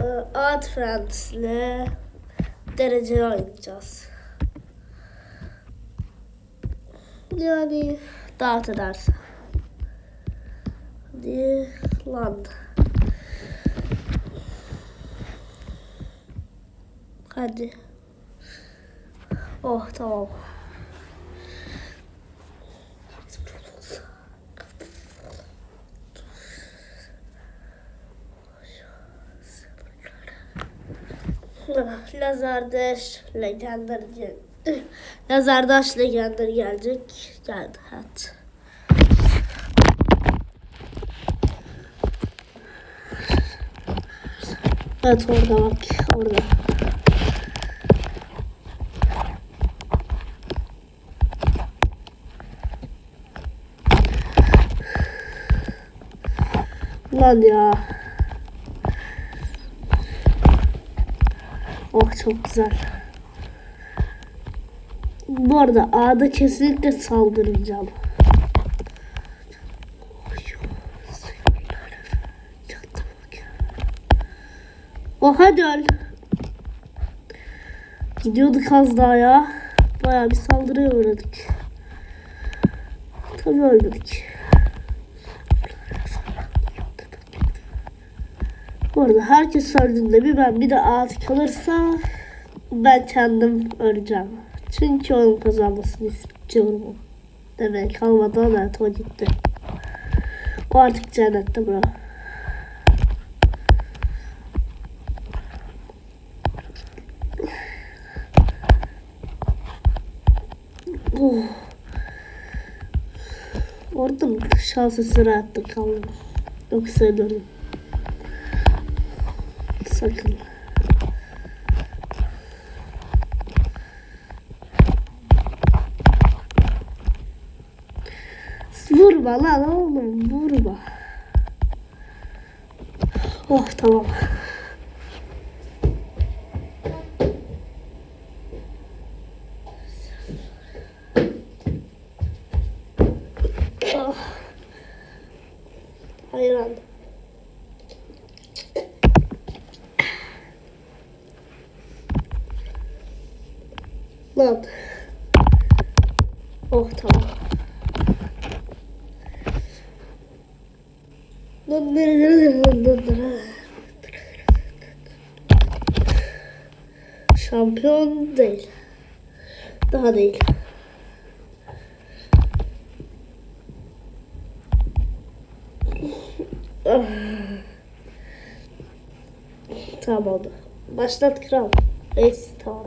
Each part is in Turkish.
Ee, Art Friends ile dereceli oynayacağız. Yani dağıt ederse. Hadi lan. Hadi. Oh tamam. Lazardaş Legender gel- Lazardaş Legender gelecek. Geldi evet. Evet orada bak orada. Lan ya. Oh çok güzel. Bu arada A'da kesinlikle saldıracağım. Oh hadi öl. Gidiyorduk az daha ya. Bayağı bir saldırıya uğradık. Tabii öldük. Bu arada herkes öldüğünde bir ben bir de ağaç kalırsa ben kendim öleceğim. Çünkü onun kazanmasını istiyorum. Demek kalmadan evet o gitti. O artık cennette bro. Oh. Orada mı şans eseri hayatta kaldım. Yoksa ölürüm. Sakın. Vurma lan oğlum vurma. Oh tamam. Oh. Hayır anne. Lan. Oh tamam. Şampiyon değil. Daha değil. Tamam oldu. Başlat kral. Neyse tamam.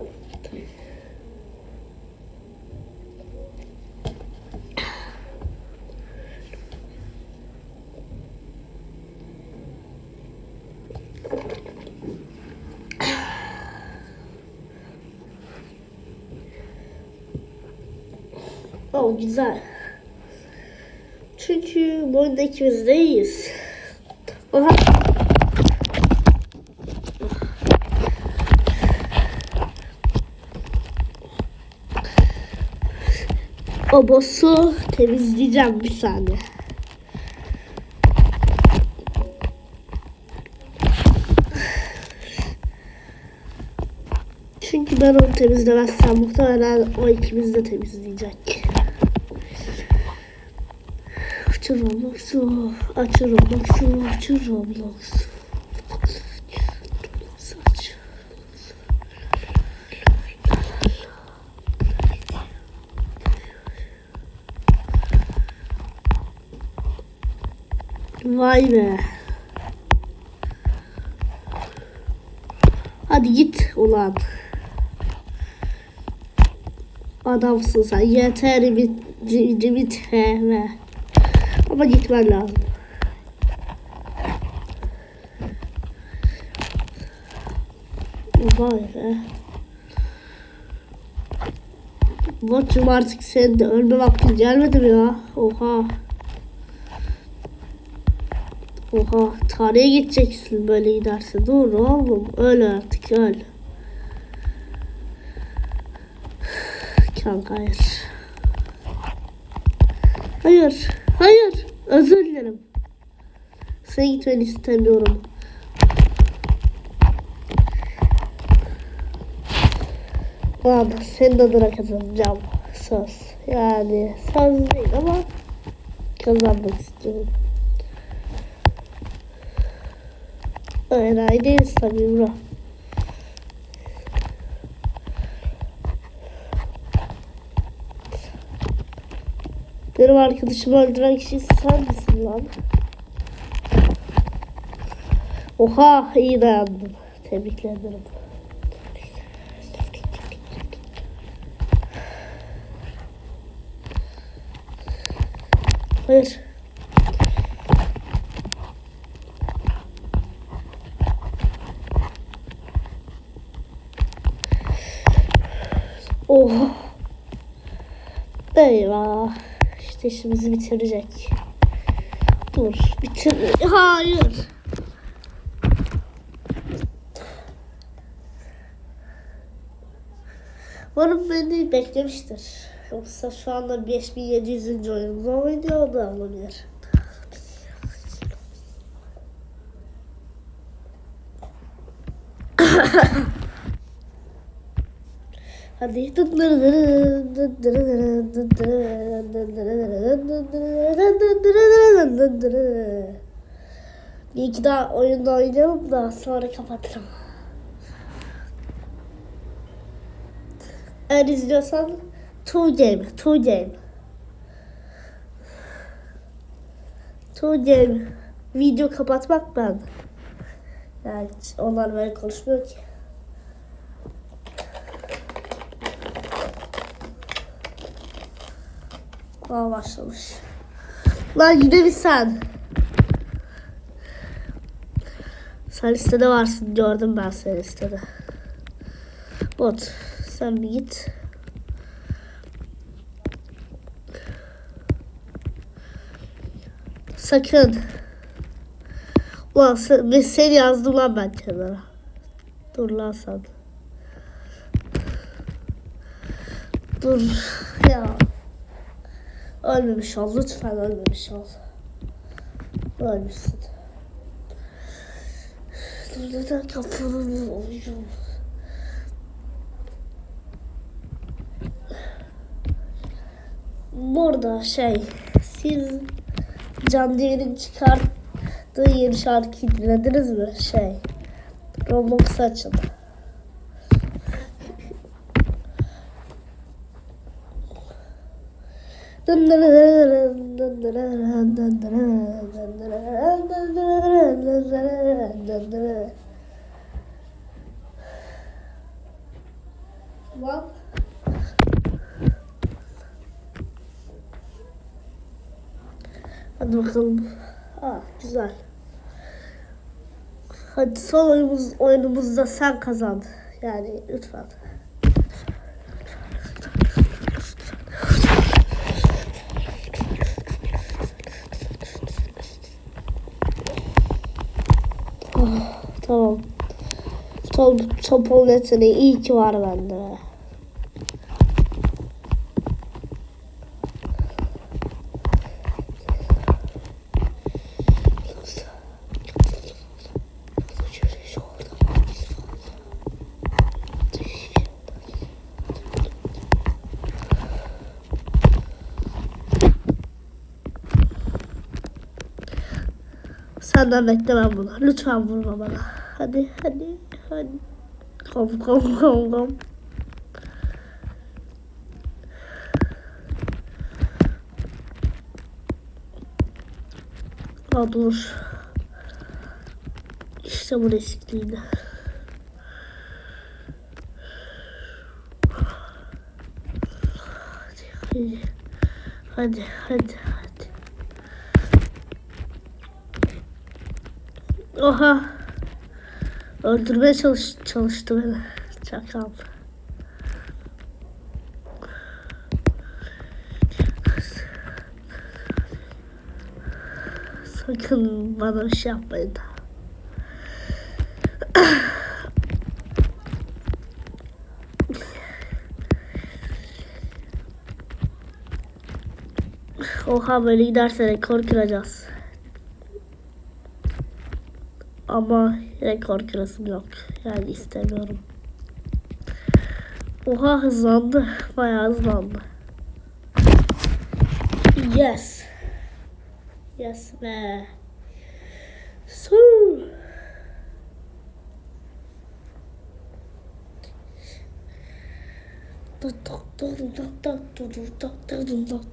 Oh güzel. Çünkü bu oyunda ikimiz de iyiyiz. Oha. O boss'u temizleyeceğim bir saniye. Çünkü ben onu temizlemezsem muhtemelen o ikimiz de temizleyecek. Açır Roblox'u, açır Roblox'u, açır Roblox'u. Vay be. Hadi git ulan. Adamsın sen. Yeter bit, bit, bitme. Ama gitmen lazım. Vay be. Watch'um artık senin de ölme vaktin gelmedi mi ya? Oha. Oha. Tarihe gideceksin böyle giderse. Dur oğlum. Öl artık öl. Kanka hayır. Hayır. Hayır. Özür dilerim. Sen gitmeni istemiyorum. Lan senin adına kazanacağım. Söz. Yani söz değil ama kazanmak istiyorum. Öyle değiliz tabii bro. Benim arkadaşımı öldüren kişi sen misin lan? Oha iyi dayandım. Tebrik ederim. Hayır. Oh. Eyvah. İşte işimizi bitirecek. Dur. Bitir. Hayır. Umarım beni beklemiştir. Yoksa şu anda 5700. oyunumda oynuyor da olabilir. Hadi. Bir iki daha oyunda oynayalım da sonra kapatırım. Eğer izliyorsan Two Game, Two Game. Two Game. Video kapatmak ben. Yani onlar böyle konuşmuyor ki. Aa başlamış. Lan mi sen? Sen listede varsın. Gördüm ben seni listede. Bot. Sen bir git. Sakın. Ulan sen, seni yazdım lan ben kenara. Dur lan sen. Dur. Ya. Ölmemiş ol. Lütfen ölmemiş ol. Ölmüşsün. Dur neden kafanı oluyor? Burada şey siz Can Diye'nin çıkarttığı yeni şarkıyı dinlediniz mi? Şey Roblox açın. Bak. Hadi bakalım. Ha, güzel. Hadi son oyunumuz, oyunumuzda sen kazan. Yani lütfen. Ah, tamam. Top, top yeteneği iyi ki var bende. Senden beklemem bunu. Lütfen vurma bana. Hadi hadi hadi. Kom kom kom kom. İşte bu riskiydi. Hadi hadi hadi hadi. Oha. Öldürmeye çalış çalıştı beni. Çakal. Sakın bana bir şey yapmayın. Oha böyle giderse rekor kıracağız. Ama rekor kırasım yok. Yani istemiyorum. Oha hızlandı. Bayağı hızlandı. Yes. Yes be. Su.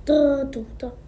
Mr.